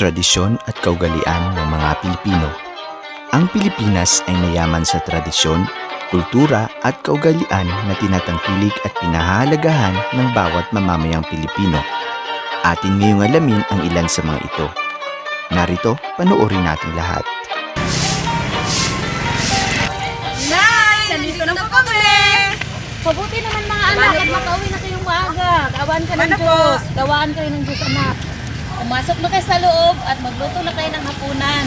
Tradisyon at kaugalian ng mga Pilipino. Ang Pilipinas ay mayaman sa tradisyon, kultura at kaugalian na tinatangkilik at pinahahalagahan ng bawat mamamayang Pilipino. Atin ngayong alamin ang ilan sa mga ito. Narito, panoorin natin lahat. Nay! Nandito na po kami! Mabuti naman mga anak at makauwi na kayong maaga. Gawaan ka ng po? Diyos. Gawaan kayo ng Diyos, anak. Pumasok na kayo sa loob at magluto na kayo ng hapunan.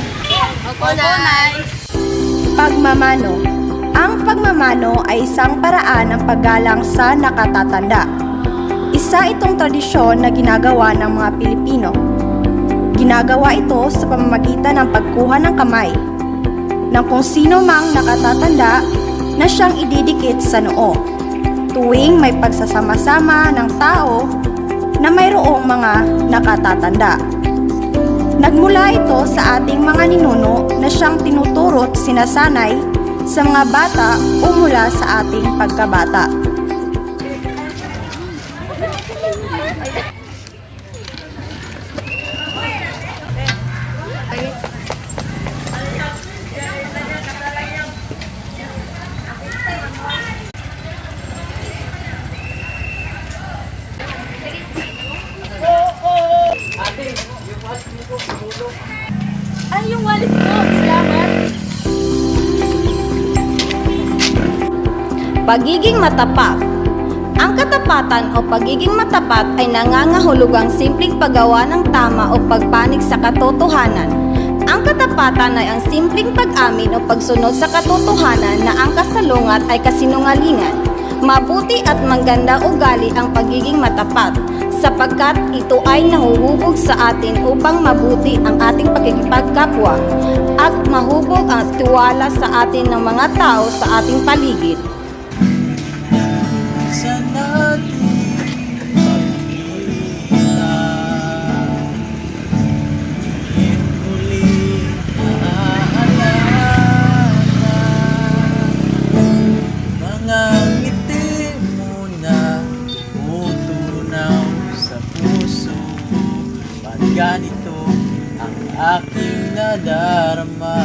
Opo, Nay! Pagmamano Ang pagmamano ay isang paraan ng paggalang sa nakatatanda. Isa itong tradisyon na ginagawa ng mga Pilipino. Ginagawa ito sa pamamagitan ng pagkuha ng kamay ng kung sino mang nakatatanda na siyang ididikit sa noo tuwing may pagsasama-sama ng tao mga nakatatanda. Nagmula ito sa ating mga ninuno na siyang tinuturot sinasanay sa mga bata o mula sa ating pagkabata. Pagiging matapat Ang katapatan o pagiging matapat ay nangangahulugang simpleng paggawa ng tama o pagpanig sa katotohanan. Ang katapatan ay ang simpleng pag-amin o pagsunod sa katotohanan na ang kasalungat ay kasinungalingan. Mabuti at maganda ugali ang pagiging matapat sapagkat ito ay nahuhubog sa atin upang mabuti ang ating pagkikipagkapwa at mahubog ang tiwala sa atin ng mga tao sa ating paligid. Nadarama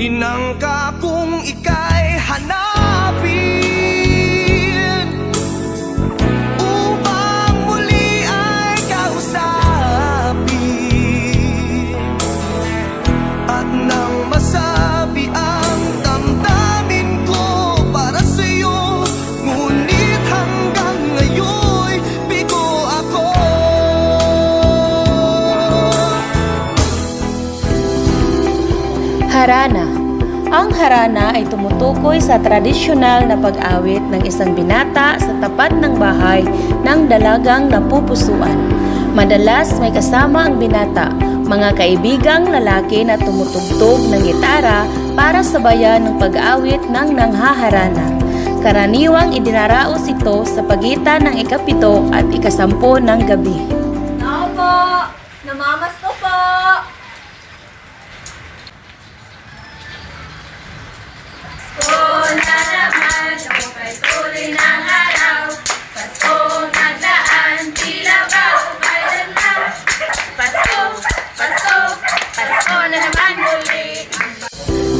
Tinangka kong ika'y hanapin harana ay tumutukoy sa tradisyonal na pag-awit ng isang binata sa tapat ng bahay ng dalagang napupusuan. Madalas may kasama ang binata, mga kaibigang lalaki na tumutugtog ng gitara para sabayan ng pag-awit ng nanghaharana. Karaniwang idinaraos ito sa pagitan ng ikapito at ikasampo ng gabi. Ako po! Namamas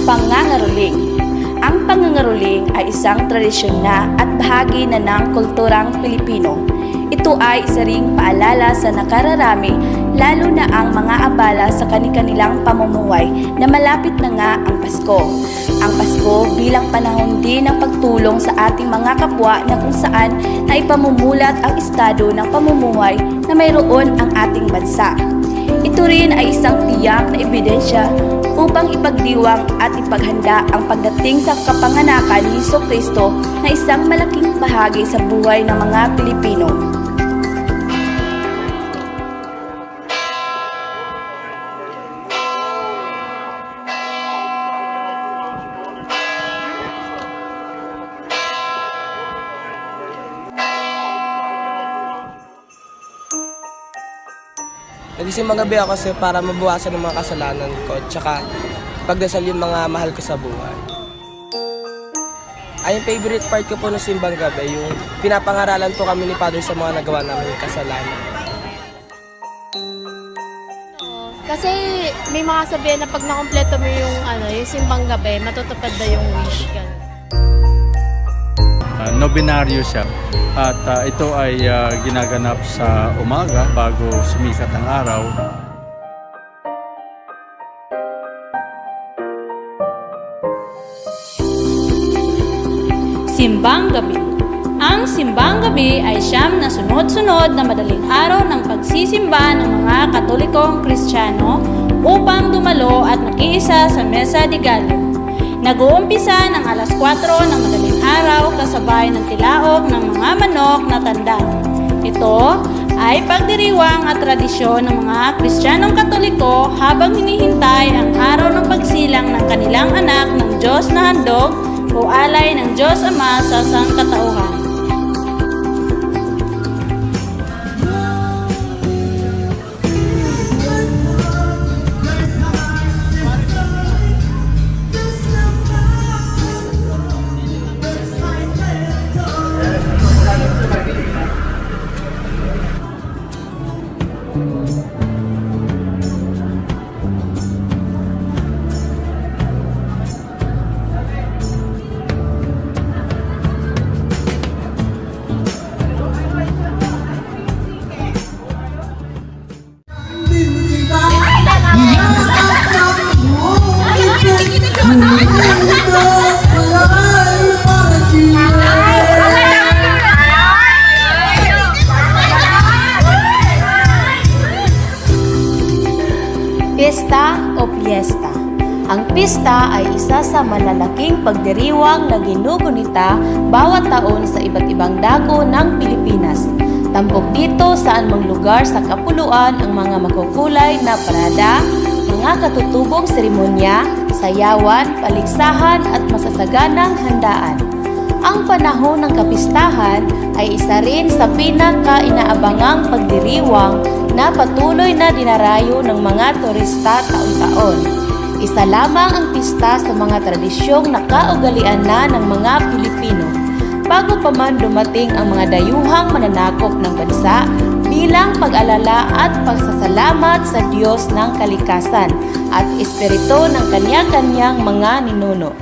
Pangangaroling Ang pangangaroling ay isang tradisyon na at bahagi na ng kulturang Pilipino. Ito ay isa ring paalala sa nakararami lalo na ang mga abala sa kanilang pamumuhay na malapit na nga ang Pasko. Ang Pasko bilang panahon din ng pagtulong sa ating mga kapwa na kung saan na ipamumulat ang estado ng pamumuhay na mayroon ang ating bansa. Ito rin ay isang tiyak na ebidensya upang ipagdiwang at ipaghanda ang pagdating sa kapanganakan ni Kristo na isang malaking bahagi sa buhay ng mga Pilipino. Nagising mga gabi ako kasi para mabawasan ng mga kasalanan ko tsaka pagdasal yung mga mahal ko sa buhay. Ay, yung favorite part ko po ng simbang gabi, yung pinapangaralan po kami ni Father sa mga nagawa namin kasalanan. Kasi may mga sabihan na pag nakompleto mo yung ano, yung simbang gabi, matutupad na yung wish ka. Uh, nobinaryo siya at uh, ito ay uh, ginaganap sa umaga bago sumikat ang araw. Simbang Gabi Ang Simbang Gabi ay siyam na sunod-sunod na madaling araw ng pagsisimba ng mga Katolikong Kristiyano upang dumalo at makiisa sa Mesa de Gallo. Nag-uumpisa ng alas 4 ng madaling araw kasabay ng tilaok ng mga manok na tanda. Ito ay pagdiriwang at tradisyon ng mga Kristiyanong Katoliko habang hinihintay ang araw ng pagsilang ng kanilang anak ng Diyos na handog o alay ng Diyos Ama sa sangkatauhan. O Fiesta. Ang pista ay isa sa malalaking pagdiriwang na ginugunita bawat taon sa iba't ibang dako ng Pilipinas. Tampok dito saan mang lugar sa kapuluan ang mga makukulay na parada, mga katutubong seremonya, sayawan, paligsahan at masasaganang handaan. Ang panahon ng kapistahan ay isa rin sa pinaka-inaabangang pagdiriwang na patuloy na dinarayo ng mga turista taon-taon. Isa lamang ang pista sa mga tradisyong nakaugalian na ng mga Pilipino. Bago pa man dumating ang mga dayuhang mananakop ng bansa bilang pag-alala at pagsasalamat sa Diyos ng kalikasan at espiritu ng kanya-kanyang mga ninuno.